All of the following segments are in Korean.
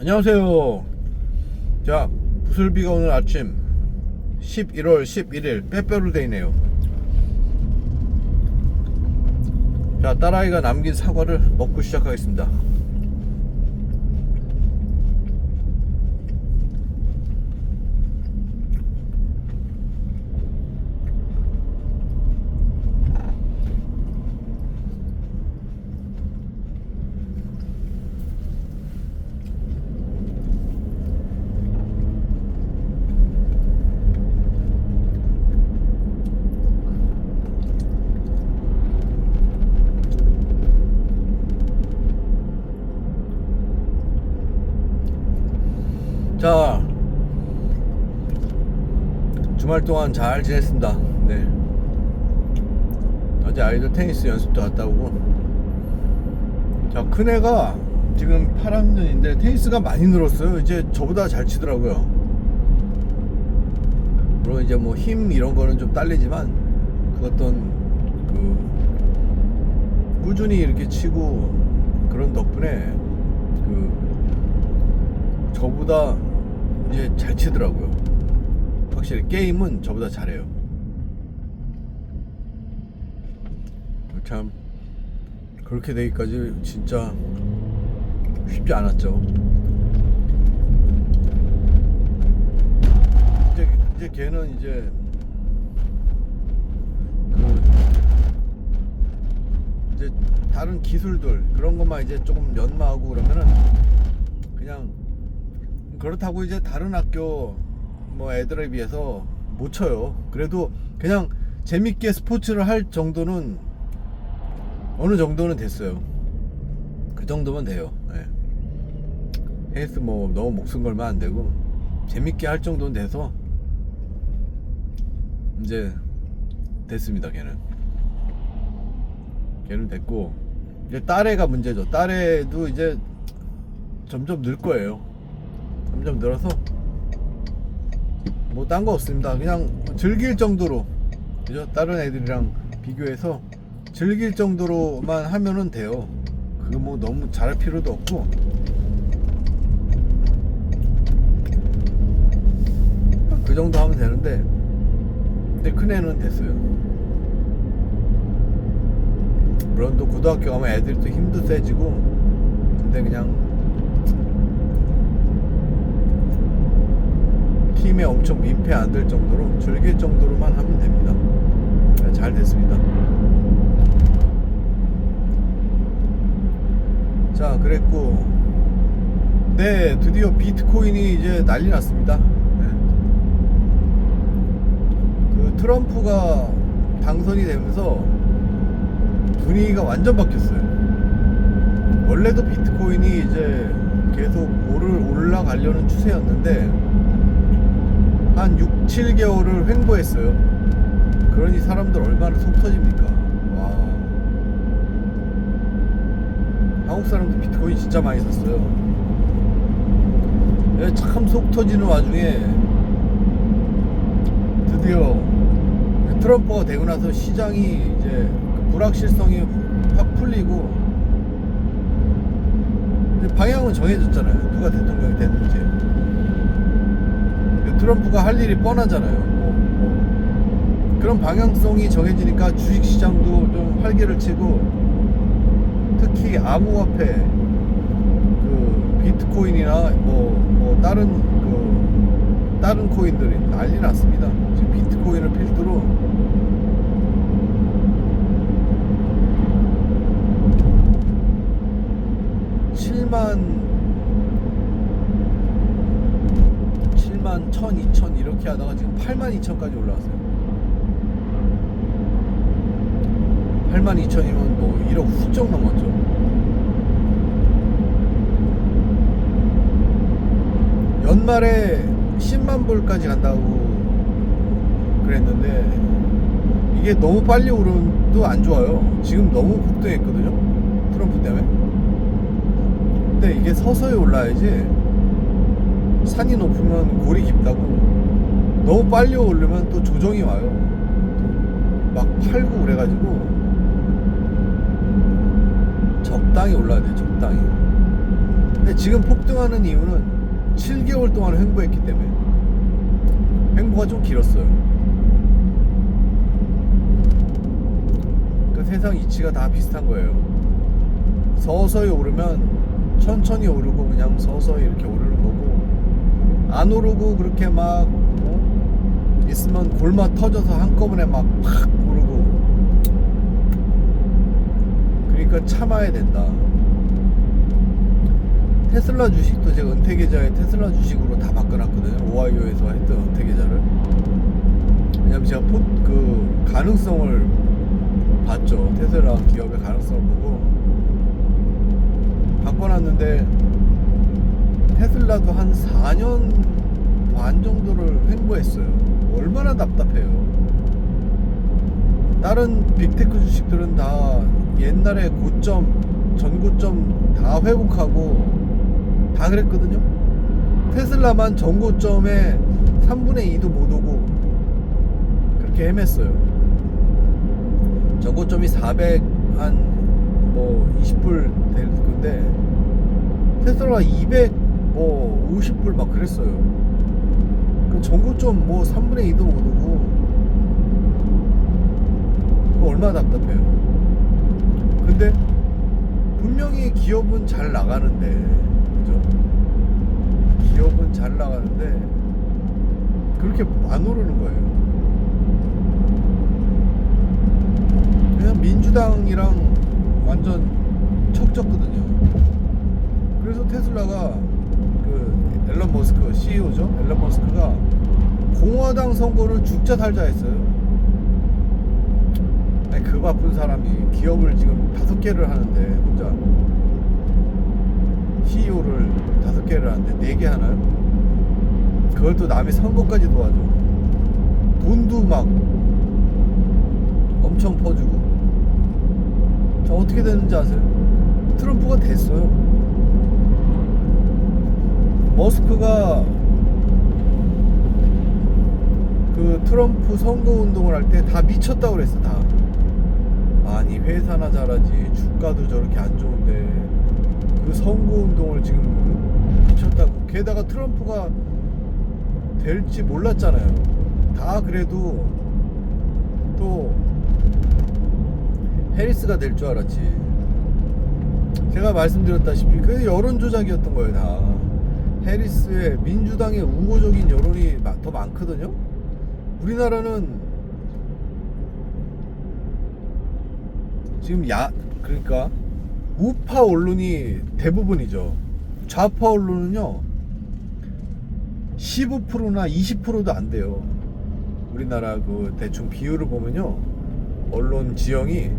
안녕하세요. 자, 부슬비가 오늘 아침 11월 11일 빼빼로 데이네요. 자, 딸아이가 남긴 사과를 먹고 시작하겠습니다. 자, 주말 동안 잘 지냈습니다. 네. 어제 아이들 테니스 연습도 갔다 오고. 자, 큰애가 지금 8학년인데 테니스가 많이 늘었어요. 이제 저보다 잘 치더라고요. 물론 이제 뭐 힘 이런 거는 좀 딸리지만 그 어떤 그 꾸준히 이렇게 치고 그런 덕분에 그 저보다 이제 잘 치더라고요. 확실히 게임은 저보다 잘해요. 참 그렇게 되기까지 진짜 쉽지 않았죠. 이제 이제 걔는 이제 그 이제 다른 기술들 그런 것만 이제 조금 연마하고 그러면은 그냥 그렇다고 이제 다른 학교 뭐 애들에 비해서 못 쳐요. 그래도 그냥 재밌게 스포츠를 할 정도는 어느 정도는 됐어요. 그 정도면 돼요. 예. 헬스 뭐 너무 목숨 걸면 안 되고 재밌게 할 정도는 돼서 이제 됐습니다. 걔는 걔는 됐고 이제 딸애가 문제죠. 딸애도 이제 점점 늘 거예요. 점점 늘어서 뭐 딴 거 없습니다. 그냥 즐길 정도로 그죠? 다른 애들이랑 비교해서 즐길 정도로만 하면은 돼요. 그거 뭐 너무 잘할 필요도 없고 그 정도 하면 되는데 근데 큰 애는 됐어요. 물론 또 고등학교 가면 애들이 또 힘도 세지고 근데 그냥 팀에 엄청 민폐 안 될 정도로 즐길 정도로만 하면 됩니다. 네, 잘 됐습니다. 자, 그랬고, 네, 드디어 비트코인이 이제 난리 났습니다. 네. 그 트럼프가 당선이 되면서 분위기가 완전 바뀌었어요. 원래도 비트코인이 이제 계속 오를 올라가려는 추세였는데 한 6, 7개월을 횡보했어요. 그러니 사람들 얼마나 속 터집니까? 와. 한국 사람들 비트코인 진짜 많이 샀어요. 예, 참속 터지는 와중에 드디어 트럼프가 되고 나서 시장이 이제 그 불확실성이 확 풀리고 방향은 정해졌잖아요. 누가 대통령이 됐는지. 트럼프가 할 일이 뻔하잖아요. 그런 방향성이 정해지니까 주식시장도 좀 활기를 치고 특히 암호화폐 그 비트코인이나 뭐, 뭐 다른 그 다른 코인들이 난리 났습니다. 지금 비트코인을 필두로 칠만 7만 1000, 2000 이렇게 하다가 지금 8만 2000까지 올라왔어요. 8만 2000이면 뭐 1억 훌쩍 넘었죠. 연말에 10만 불까지 간다고 그랬는데 이게 너무 빨리 오름도 안 좋아요. 지금 너무 폭등했거든요. 트럼프 때문에. 근데 이게 서서히 올라야지 산이 높으면 골이 깊다고 너무 빨리 오르면 또 조정이 와요. 막 팔고 그래가지고 적당히 올라야 돼, 적당히. 근데 지금 폭등하는 이유는 7개월 동안 횡보했기 때문에 횡보가 좀 길었어요. 그 세상 이치가 다 비슷한 거예요. 서서히 오르면 천천히 오르고 그냥 서서히 이렇게 오르는 거고 안 오르고 그렇게 막 어? 있으면 골마 터져서 한꺼번에 막 팍 오르고 그러니까 참아야 된다. 테슬라 주식도 제가 은퇴 계좌에 테슬라 주식으로 다 바꿔놨거든요. 오하이오에서 했던 은퇴 계좌를. 왜냐면 제가 포, 그 가능성을 봤죠. 테슬라 기업의 가능성을 보고 바꿔놨는데 테슬라도 한 4년 반 정도를 횡보했어요. 얼마나 답답해요. 다른 빅테크 주식들은 다 옛날에 고점, 전고점 다 회복하고 다 그랬거든요. 테슬라만 전고점에 3분의 2도 못 오고 그렇게 헤맸어요. 전고점이 400한 뭐 20불 될 건데 테슬라가 200 뭐 50불 막 그랬어요. 그 전고점 뭐 3분의 2도 못 오고 그거 얼마나 답답해요. 근데 분명히 기업은 잘 나가는데 그죠? 기업은 잘 나가는데 그렇게 안 오르는 거예요. 그냥 민주당이랑 완전 척졌거든요. 그래서 테슬라가 그 앨런 머스크 CEO죠. 앨런 머스크가 공화당 선거를 죽자 살자 했어요. 그 바쁜 사람이 기업을 지금 다섯 개를 하는데 혼자 CEO를 다섯 개를 하는데 네 개 하나요? 그걸 또 남의 선거까지 도와줘. 돈도 막 엄청 퍼주고. 자 어떻게 되는지 아세요? 트럼프가 됐어요. 머스크가 그 트럼프 선거 운동을 할 때 다 미쳤다고 그랬어 다. 아니 회사나 잘하지 주가도 저렇게 안 좋은데 그 선거 운동을 지금 미쳤다고. 게다가 트럼프가 될지 몰랐잖아요. 다 그래도 또 해리스가 될 줄 알았지. 제가 말씀드렸다시피 그 여론 조작이었던 거예요 다. 해리스의 민주당의 우호적인 여론이 마- 더 많거든요. 우리나라는 지금 야 그러니까 우파 언론이 대부분이죠. 좌파 언론은요 15%나 20%도 안 돼요. 우리나라 그 대충 비율을 보면요 언론 지형이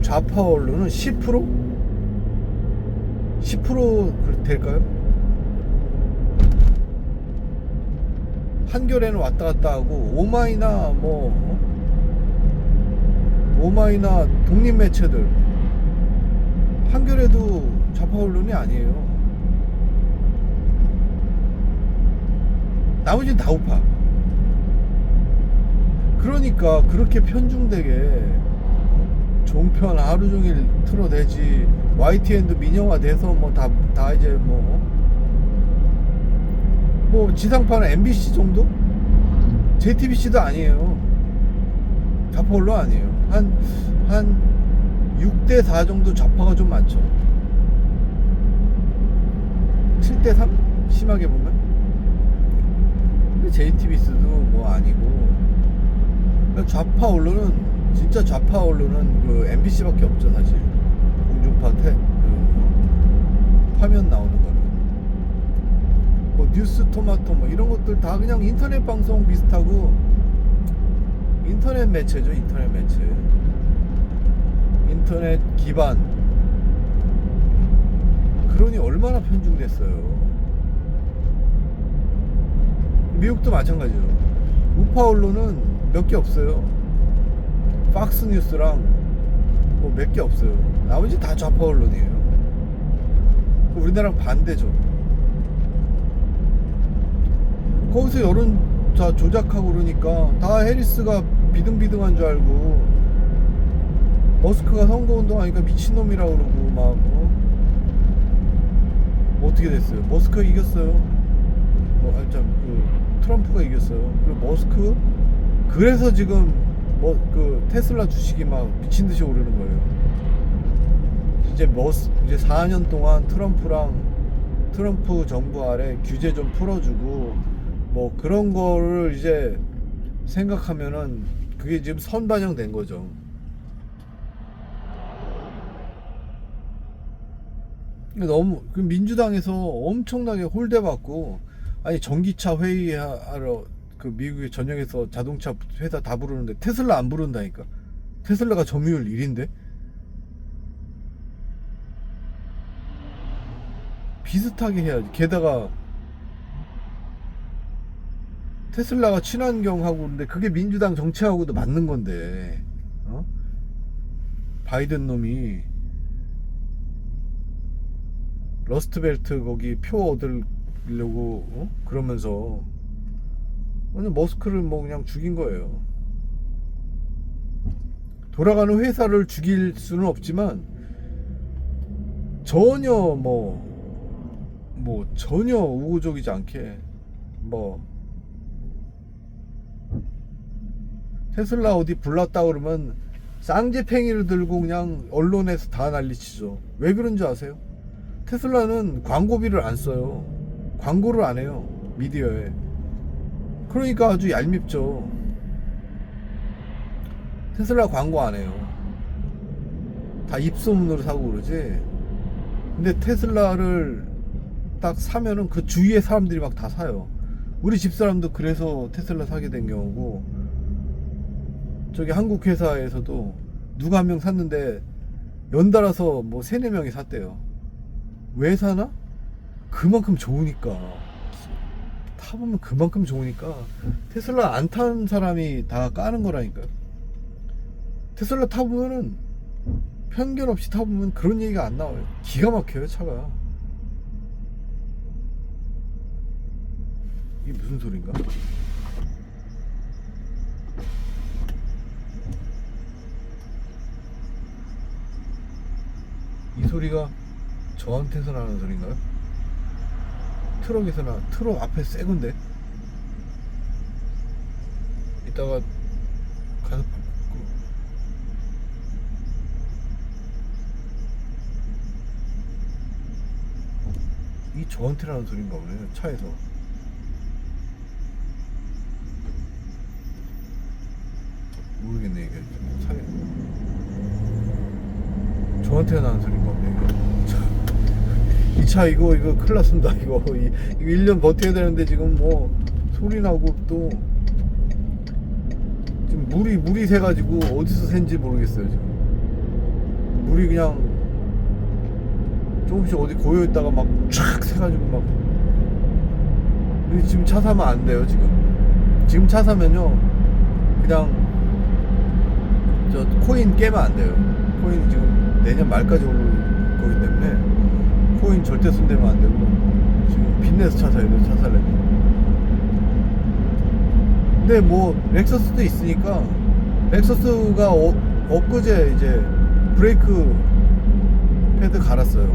좌파 언론은 10%? 10% 될까요? 한겨레는 왔다 갔다 하고 오마이나 뭐 어? 오마이나 독립 매체들 한겨레도 좌파 언론이 아니에요. 나머지는 다 우파. 그러니까 그렇게 편중되게 종편 하루 종일 틀어대지 YTN도 민영화 돼서 뭐 다 다 이제 뭐 뭐 지상파는 MBC 정도? JTBC도 아니에요. 좌파 언론 아니에요. 한, 한 6대 4 정도 좌파가 좀 많죠. 7대 3? 심하게 보면. 근데 JTBC도 뭐 아니고. 그러니까 좌파 언론은, 진짜 좌파 언론은 그 MBC밖에 없죠, 사실. 공중파 태, 그 화면 나오는 거는. 뭐 뉴스 토마토 뭐 이런 것들 다 그냥 인터넷 방송 비슷하고 인터넷 매체죠 인터넷 매체. 인터넷 기반. 그러니 얼마나 편중됐어요. 미국도 마찬가지죠. 우파 언론은 몇 개 없어요. 박스 뉴스랑 뭐 몇 개 없어요. 나머지 다 좌파 언론이에요. 우리나라랑 반대죠 거기서 여론 다 조작하고 그러니까 다 해리스가 비등비등한 줄 알고 머스크가 선거운동 하니까 미친놈이라고 그러고 막 어? 뭐 어떻게 됐어요? 머스크가 이겼어요. 뭐, 아니, 참, 그, 트럼프가 이겼어요. 그리고 머스크, 그래서 지금, 뭐, 그, 테슬라 주식이 막 미친 듯이 오르는 거예요. 이제 머스, 이제 4년 동안 트럼프랑, 트럼프 정부 아래 규제 좀 풀어주고, 뭐, 그런 거를 이제 생각하면은, 그게 지금 선반영된 거죠. 너무 그 민주당에서 엄청나게 홀대받고 아니 전기차 회의하러 그 미국의 전역에서 자동차 회사 다 부르는데 테슬라 안 부른다니까. 테슬라가 점유율 1인데? 비슷하게 해야지. 게다가 테슬라가 친환경하고 그런데 그게 민주당 정치하고도 맞는 건데 어? 바이든 놈이 러스트벨트 거기 표 얻으려고 어? 그러면서 오늘 머스크를 뭐 그냥 죽인 거예요. 돌아가는 회사를 죽일 수는 없지만 전혀 뭐뭐 전혀 우호적이지 않게 뭐 테슬라 어디 불났다 그러면 쌍지팽이를 들고 그냥 언론에서 다 난리치죠. 왜 그런 줄 아세요? 테슬라는 광고비를 안 써요. 광고를 안 해요. 미디어에. 그러니까 아주 얄밉죠. 테슬라 광고 안 해요. 다 입소문으로 사고 그러지. 근데 테슬라를 딱 사면은 그 주위에 사람들이 막 다 사요. 우리 집사람도 그래서 테슬라 사게 된 경우고, 저기 한국 회사에서도 누가 한 명 샀는데 연달아서 뭐 세네 명이 샀대요. 왜 사나? 그만큼 좋으니까. 타보면 그만큼 좋으니까. 테슬라 안 탄 사람이 다 까는 거라니까요. 테슬라 타보면은 편견 없이 타보면 그런 얘기가 안 나와요. 기가 막혀요, 차가. 이게 무슨 소린가? 이 소리가 저한테서 나는 소린가요? 트럭에서 나 트럭 앞에 새 건데? 이따가 가서 바꾸고 이 저한테 나는 소린가 보네 차에서. 모르겠네 이게. 차에 저한테 나는 보네. 이게 이차 이거 이거 큰일 났습니다. 이거. 이, 이거 1년 버텨야 되는데 지금 뭐 소리 나고 또 지금 물이 물이 새 가지고 어디서 샌지 모르겠어요 지금. 물이 그냥 조금씩 어디 고여 있다가 막 촥새 가지고 막. 지금 차 사면 안 돼요 지금. 지금 차 사면요 그냥 저 코인 깨면 안 돼요. 코인 지금 내년 말까지 오를 거기 때문에 코인 절대 손대면 안 되고 지금 빚내서 차 사야 돼요 차 살려면 근데 뭐 렉서스도 있으니까 렉서스가 어, 엊그제 이제 브레이크 패드 갈았어요.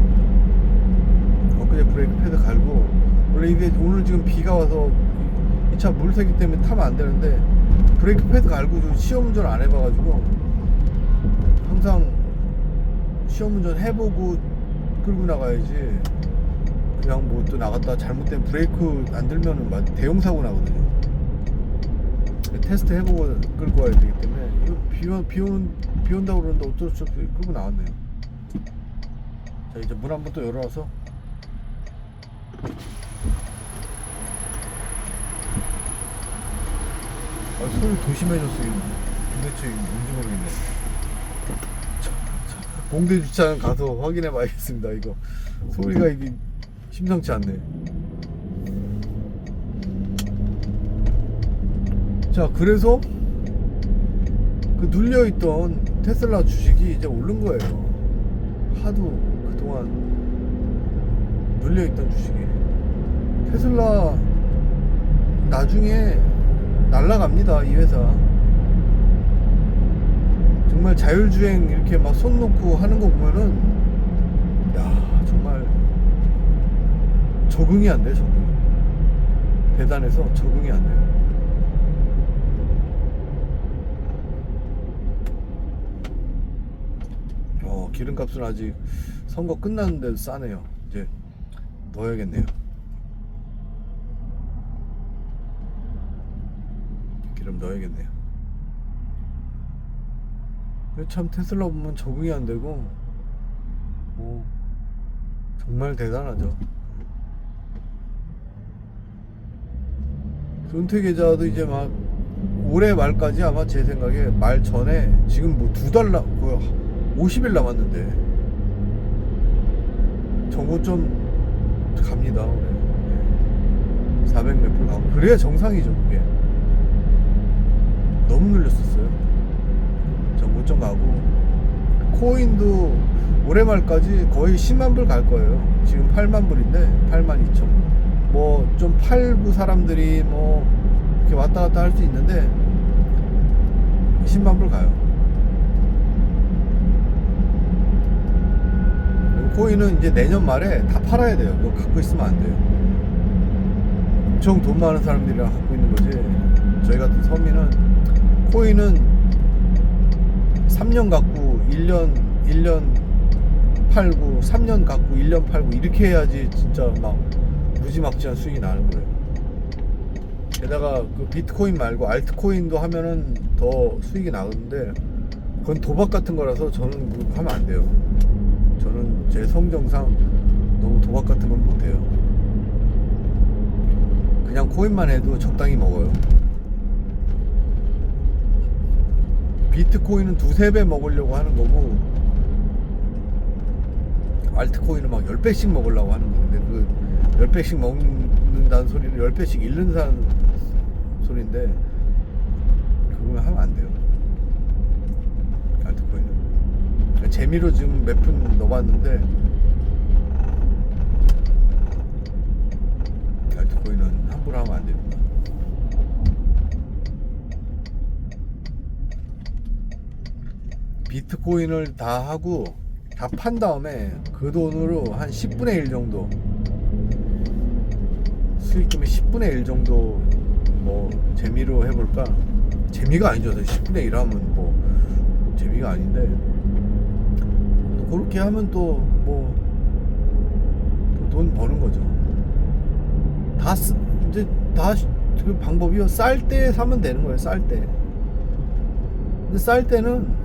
엊그제 브레이크 패드 갈고 원래 이게 오늘 지금 비가 와서 이 차 물새기 때문에 타면 안 되는데 브레이크 패드 갈고 좀 시험 운전 안 해봐가지고 항상 시험 운전 해보고 끌고 나가야지. 그냥 뭐 또 나갔다 잘못된 브레이크 안 들면은 막 대형 사고 나거든요. 테스트 해보고 끌고 와야 되기 때문에 이거 비, 오- 비, 오는, 비 온다고 그러는데 어쩔 수 없이 끌고 나왔네요. 자 이제 문 한 번 또 열어놔서. 아, 소리 조심해줬어 이거 도대체 뭔지 모르겠네 공대 주차장 가서 확인해 봐야겠습니다 이거. 소리가 이게 심상치 않네. 자 그래서 그 눌려 있던 테슬라 주식이 이제 오른 거예요. 하도 그동안 눌려 있던 주식이. 테슬라 나중에 날라갑니다 이 회사 정말 자율주행 이렇게 막 손 놓고 하는 거 보면은 야 정말 적응이 안 돼, 적응. 대단해서 적응이 안 돼요. 어, 기름값은 아직 선거 끝났는데도 싸네요. 이제 넣어야겠네요. 기름 넣어야겠네요. 참 테슬라 보면 적응이 안 되고, 뭐, 정말 대단하죠. 은퇴 계좌도 이제 막 올해 말까지 아마 제 생각에 말 전에 지금 뭐 두 달 남, 그 50일 남았는데. 정보 좀 갑니다 올해. 400몇불 가고 그래야 정상이죠 그게. 너무 눌렸었어요 정보 좀 가고 코인도 올해 말까지 거의 10만 불 갈 거예요 지금 8만 불인데 8만 2천 뭐 좀 팔고 사람들이 뭐 이렇게 왔다 갔다 할 수 있는데 10만 불 가요. 코인은 이제 내년 말에 다 팔아야 돼요. 그거 갖고 있으면 안 돼요. 엄청 돈 많은 사람들이랑 갖고 있는 거지. 저희 같은 서민은 코인은 3년 갖고 1년 1년 팔고 3년 갖고 1년 팔고 이렇게 해야지 진짜 막 무지막지한 수익이 나는 거예요. 게다가 그 비트코인 말고 알트코인도 하면은 더 수익이 나는데 그건 도박 같은 거라서 저는 그거 하면 안 돼요. 저는 제 성정상 너무 도박 같은 건 못 해요. 그냥 코인만 해도 적당히 먹어요. 비트코인은 두세 배 먹으려고 하는 거고 알트코인은 막 10배씩 먹으려고 하는 건데 그 10배씩 먹는다는 소리는 10배씩 잃는다는 소리인데 그거 하면 안 돼요. 알트코인은. 그러니까 재미로 지금 몇 푼 넣어봤는데 알트코인은 함부로 하면 안 됩니다 비트코인을 다 하고 다 판 다음에 그 돈으로 한 10분의 1 정도 수익금의 10분의 1 정도 뭐 재미로 해볼까? 재미가 아니죠. 10분의 1 하면 뭐 재미가 아닌데. 그렇게 하면 또 뭐 돈 버는 거죠. 다 쓰, 이제 다 그 방법이요. 쌀 때 사면 되는 거예요 쌀때. 쌀 때는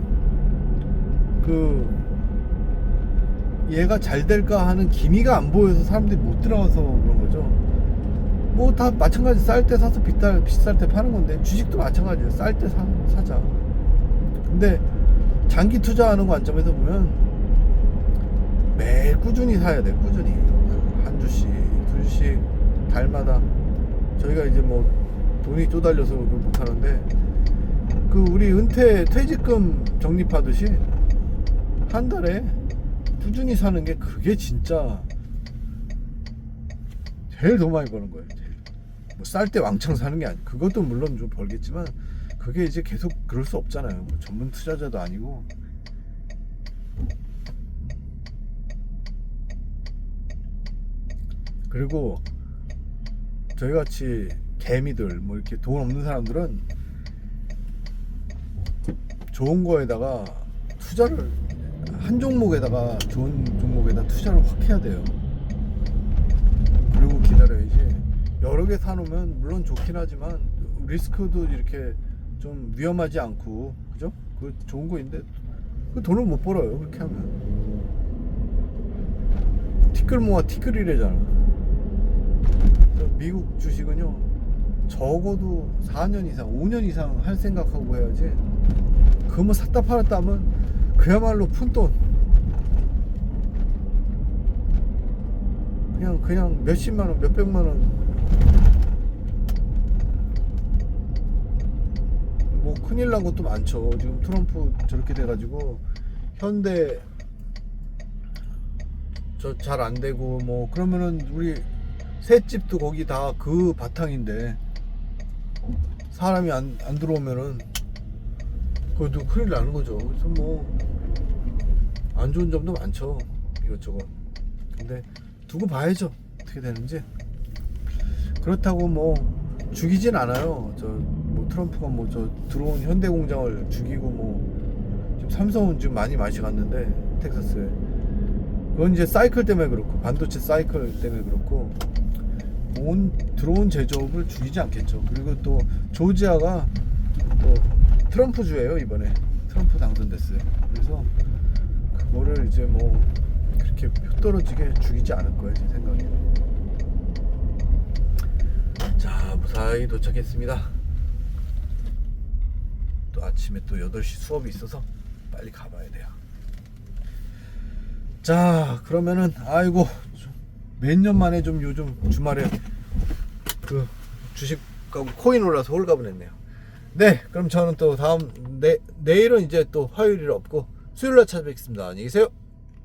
그 얘가 잘 될까 하는 기미가 안 보여서 사람들이 못 들어가서 그런 거죠. 뭐 다 마찬가지 쌀 때 사서 비쌀 비쌀 때 파는 건데 주식도 마찬가지예요. 쌀 때 사, 사자. 근데 장기 투자하는 관점에서 보면 매일 꾸준히 사야 돼. 꾸준히 한 주씩 두 주씩 달마다 저희가 이제 뭐 돈이 쪼달려서 못 하는데 그 우리 은퇴 퇴직금 적립하듯이 한 달에 꾸준히 사는 게 그게 진짜 제일 돈 많이 버는 거예요. 뭐 쌀 때 왕창 사는 게 아니. 그것도 물론 좀 벌겠지만 그게 이제 계속 그럴 수 없잖아요. 뭐 전문 투자자도 아니고. 그리고 저희 같이 개미들 뭐 이렇게 돈 없는 사람들은 좋은 거에다가 투자를 한 종목에다가 좋은 종목에다 투자를 확 해야 돼요. 그리고 기다려야지. 여러 개 사놓으면 물론 좋긴 하지만 리스크도 이렇게 좀 위험하지 않고 그죠? 그 좋은 거인데 그 돈을 못 벌어요 그렇게 하면. 티끌 모아 티끌이래잖아. 미국 주식은요 적어도 4년 이상, 5년 이상 할 생각하고 해야지. 그거 뭐 샀다 팔았다 하면 그야말로 푼돈. 그냥 그냥 몇십만 원 몇백만 원 뭐 큰일 난 것도 많죠. 지금 트럼프 저렇게 돼가지고 현대 저 잘 안 되고 뭐 그러면은 우리 새 집도 거기 다 그 바탕인데 사람이 안, 안 들어오면은 그것도 큰일 나는 거죠. 그래서 뭐, 안 좋은 점도 많죠. 이것저것. 근데 두고 봐야죠. 어떻게 되는지 그렇다고 뭐 죽이진 않아요. 저 뭐 트럼프가 뭐 저 들어온 현대 공장을 죽이고 뭐 지금 삼성은 지금 많이 맛이 갔는데 텍사스에 그건 이제 사이클 때문에 그렇고 반도체 사이클 때문에 그렇고 온 들어온 제조업을 죽이지 않겠죠. 그리고 또 조지아가 또 트럼프 주예요 이번에 트럼프 당선됐어요. 그래서 그거를 이제 뭐 그렇게 표 떨어지게 죽이지 않을 거예요 제 생각에는. 자 무사히 도착했습니다. 또 아침에 또 8시 수업이 있어서 빨리 가봐야 돼요. 자 그러면은 아이고 몇 년 만에 좀 요즘 주말에 그 주식 가고 코인 올라서 홀가분했네요. 네 그럼 저는 또 다음 내, 내일은 이제 또 화요일이 없고 수요일 날 찾아뵙겠습니다. 안녕히 계세요.